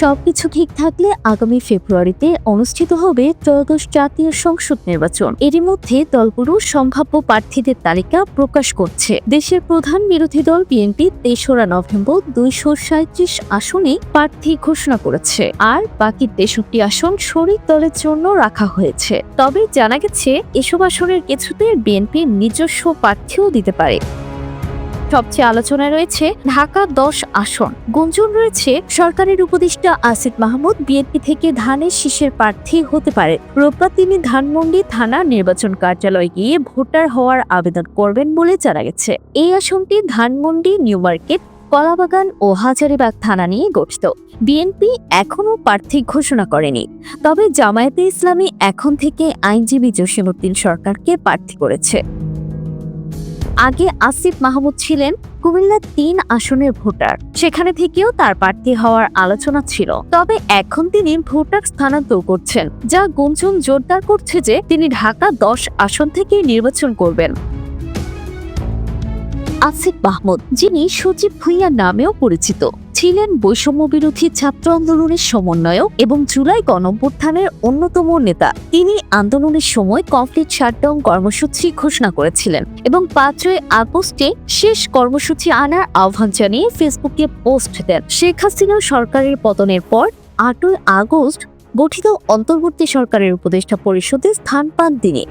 সবকিছু ঠিক থাকলে আগামী ফেব্রুয়ারিতে অনুষ্ঠিত হবে ত্রয়োদশ জাতীয় সংসদ নির্বাচন। এরই মধ্যে দলগুলো সম্ভাব্য প্রার্থীদের তালিকা প্রকাশ করছে। দেশের প্রধান বিরোধী দল বিএনপি তেসরা নভেম্বর দুইশো সাঁত্রিশ আসনে প্রার্থী ঘোষণা করেছে। আর বাকি তেষট্টি আসন শরিক দলের জন্য রাখা হয়েছে। তবে জানা গেছে, এসব আসনের কিছুতে বিএনপি নিজস্ব প্রার্থীও দিতে পারে। সবচেয়ে আলোচনায় রয়েছে ঢাকা দশ আসন। গুঞ্জন রয়েছে সরকারের উপদেষ্টা আসিফ মাহমুদ বিএনপি থেকে ধানের শীষের প্রার্থী হতে পারে। রোববার তিনি ধানমন্ডি থানা নির্বাচন কার্যালয়ে গিয়ে ভোটার হওয়ার আবেদন করবেন বলে জানা গেছে। এই আসনটি ধানমন্ডি, নিউ মার্কেট, কলাবাগান ও হাজারিবাগ থানা নিয়ে গঠিত। বিএনপি এখনও প্রার্থী ঘোষণা করেনি। তবে জামায়াতে ইসলামী এখন থেকে আইনজীবী জসিমউদ্দিন সরকারকে প্রার্থী করেছে। আগে আসিফ মাহমুদ ছিলেন কুমিল্লা তিন আসনের ভোটার। সেখানে থেকেও তার প্রার্থী হওয়ার আলোচনা ছিল। তবে এখন তিনি ভোটার স্থানান্তর করছেন, যা গুঞ্জন জোরদার করছে যে তিনি ঢাকা দশ আসন থেকে নির্বাচন করবেন। আসিফ মাহমুদ, যিনি সজীব ভুইয়া নামেও পরিচিত। ছিলেন বৈষম্য বিরোধী ছাত্র আন্দোলনের সমন্বয়ক এবং জুলাই গণঅভ্যুত্থানের অন্যতম নেতা। তিনি আন্দোলনের সময় কমপ্লিট শাটডাউন কর্মসূচি ঘোষণা করেছিলেন এবং পাঁচই আগস্টে শেষ কর্মসূচি আনার আহ্বান জানিয়ে ফেসবুকে পোস্ট দেন। শেখ হাসিনা সরকারের পতনের পর আটই আগস্ট গঠিত অন্তর্বর্তী সরকারের উপদেষ্টা পরিষদে স্থান পান তিনি।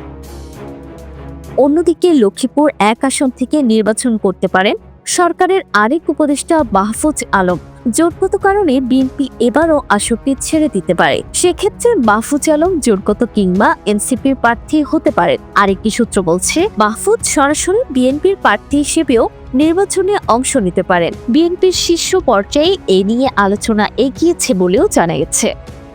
অন্যদিকে লক্ষ্মীপুর এক আসন থেকে নির্বাচন করতে পারেন সরকারের আরেক উপদেষ্টা মাহফুজ আলম। জোটগত কারণে বিএনপি এবারও আসনটি ছেড়ে দিতে পারে। সেক্ষেত্রে মাহফুজ আলম জোটগত কিংবা এনসিপির প্রার্থী হতে পারেন। আরেকটি সূত্র বলছে, মাহফুজ সরাসরি বিএনপির প্রার্থী হিসেবেও নির্বাচনে অংশ নিতে পারেন। বিএনপির শীর্ষ পর্যায়ে এ নিয়ে আলোচনা এগিয়েছে বলেও জানা গেছে।